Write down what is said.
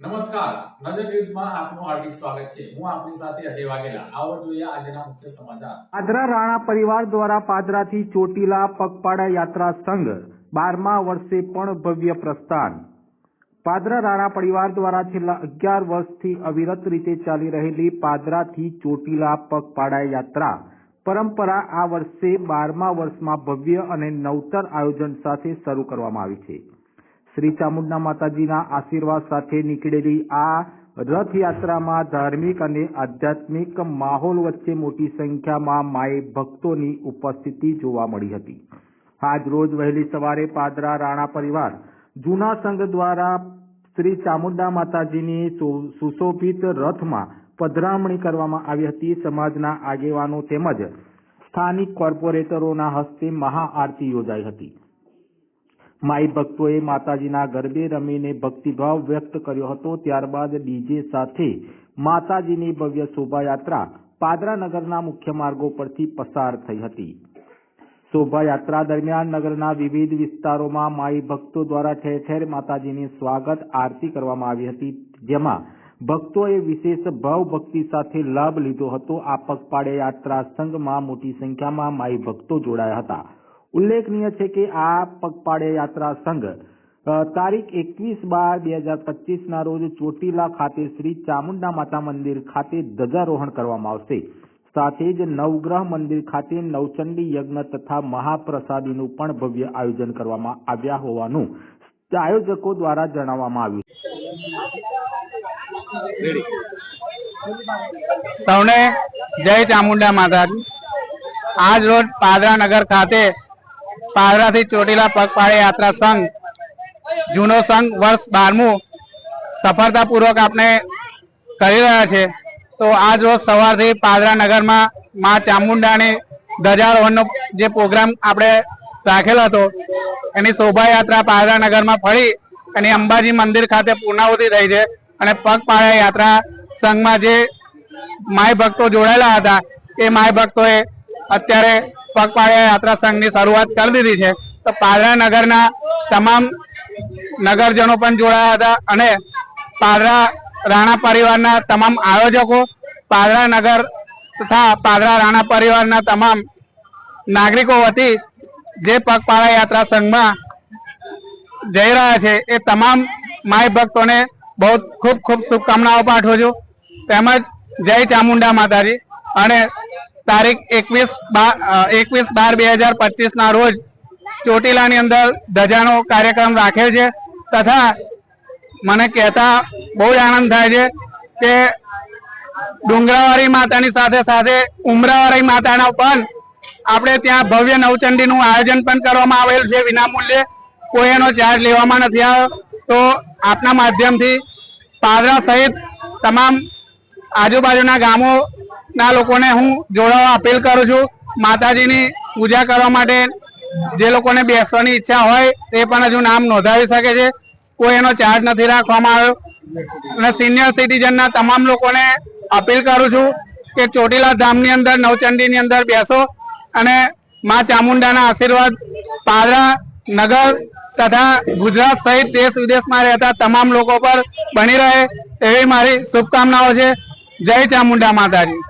નમસ્કાર. નજર ન્યૂઝમાં આપનું હાર્દિક સ્વાગત છે. હું આપની સાથે અજય વાઘેલા. આવો જોઈએ આજના મુખ્ય સમાચાર. પાદરા રાણા પરિવાર દ્વારા પાદરાથી ચોટીલા પગપાળા યાત્રા સંઘ બારમા વર્ષે પણ ભવ્ય પ્રસ્થાન. પાદરા રાણા પરિવાર દ્વારા છેલ્લા અગિયાર વર્ષથી અવિરત રીતે ચાલી રહેલી પાદરાથી ચોટીલા પગપાળા યાત્રા પરંપરા આ વર્ષે બારમા વર્ષમાં ભવ્ય અને નવતર આયોજન સાથે શરૂ કરવામાં આવી છે. શ્રી ચામુંડા માતાજીના આશીર્વાદ સાથે નીકળેલી આ રથયાત્રામાં ધાર્મિક અને આધ્યાત્મિક માહોલ વચ્ચે મોટી સંખ્યામાં માય ભક્તોની ઉપસ્થિતિ જોવા મળી હતી. આજ રોજ વહેલી સવારે પાદરા રાણા પરિવાર જૂના સંઘ દ્વારા શ્રી ચામુંડા માતાજીની સુશોભિત રથમાં પધરામણી કરવામાં આવી હતી. સમાજના આગેવાનો તેમજ સ્થાનિક કોર્પોરેટરોના હસ્તે મહાઆરતી યોજાઈ હતી. માઈ ભક્તોએ માતાજીના ગરબે રમીને ભક્તિભાવ વ્યક્ત કર્યો હતો. ત્યારબાદ ડીજે સાથે માતાજીની ભવ્ય શોભાયાત્રા પાદરા નગરના મુખ્ય માર્ગો પરથી પસાર થઈ હતી. શોભાયાત્રા દરમિયાન નગરના વિવિધ વિસ્તારોમાં માઈ ભક્તો દ્વારા ઠેર ઠેર માતાજીની સ્વાગત, આરતી કરવામાં આવી હતી. જેમાં ભક્તોએ વિશેષ ભાવ ભક્તિ સાથે લાભ લીધો હતો. આ પગપાળે યાત્રા સંઘમાં મોટી સંખ્યામાં માઈ ભક્તો જોડાયા હતા. ઉલ્લેખનીય છે કે આ પગપાળે યાત્રા સંઘ તારીખ એકવીસ બાર બે હજાર પચીસના રોજ ચોટીલા ખાતે શ્રી ચામુંડા માતા મંદિર ખાતે ધ્વજારોહણ કરવામાં આવશે. સાથે જ નવગ્રહ મંદિર ખાતે નવચંડી યજ્ઞ તથા મહાપ્રસાદીનું પણ ભવ્ય આયોજન કરવામાં આવ્યા હોવાનું આયોજકો દ્વારા જણાવવામાં આવ્યું સૌને જય ચામુંડા માતાજી. આજ રોજ પાદરા નગર ખાતે પાદરાથી ચોટીલા પગપાળા યાત્રા સંઘ, જૂનો સંઘ વર્ષ બારમું સફળતાપૂર્વક આપણે કરી રહ્યા છે. તો આજ રોજ સવારથી પાદરા નગરમાં મા ચામુંડાની ધજારોહણનો જે પ્રોગ્રામ આપણે રાખેલો હતો, એની શોભાયાત્રા પાદરા નગરમાં ફરી અને અંબાજી મંદિર ખાતે પૂર્ણાહુતિ થઈ છે અને પગપાળા યાત્રા સંઘમાં જે માય ભક્તો જોડાયેલા હતા, એ માય ભક્તોએ અત્યારે પગપાળા યાત્રા સંઘની શરૂઆત કરી દીધી છે. તો પાદરા નગરના તમામ નગરજનો પણ જોડાયા હતા અને પાદરા રાણા પરિવારના તમામ આયોજકો, પાદરા નગર તથા પાદરા રાણા પરિવારના તમામ નાગરિકો વતી જે પગપાળા યાત્રા સંઘમાં જઈ રહ્યા છે એ તમામ માય ભક્તોને બહુ ખૂબ ખૂબ શુભકામનાઓ પાઠવું છું. તેમજ જય ચામુંડા માતાજી અને તારીખ એકવીસ એકવીસ બાર બે હજાર પચીસ ના રોજ ચોટીલાની અંદર ધજાનો કાર્યક્રમ રાખેલ છે તથા મને કહેતા બહુ જ આનંદ થાય છે કે ડુંગરાવાળી માતાની સાથે સાથે ઉમરાવાળી માતાના પણ આપણે ત્યાં ભવ્ય નવચંડીનું આયોજન પણ કરવામાં આવેલ છે વિનામૂલ્યે. કોઈ એનો ચાર્જ લેવામાં નથી આવ્યો. તો આપના માધ્યમથી પાદરા સહિત તમામ આજુબાજુના ગામોના લોકોને હું જોડાવા અપીલ કરું છું. માતાજીની પૂજા કરવા માટે જે લોકોને બેસવાની ઈચ્છા હોય તે પણ હજુ નામ નોંધાવી શકે છે. કોઈ એનો ચાર્જ નથી રાખવામાં આવ્યો. અને સિનિયર સિટીઝનના તમામ લોકોને અપીલ કરું છું કે ચોટીલા ધામની અંદર, નવચંડીની અંદર બેસો અને માં ચામુંડાના આશીર્વાદ પાદરા, નગર તથા ગુજરાત સહિત દેશ વિદેશમાં રહેતા તમામ લોકો પર બની રહે એવી મારી શુભકામનાઓ છે. જય ચામુંડા માતાજી.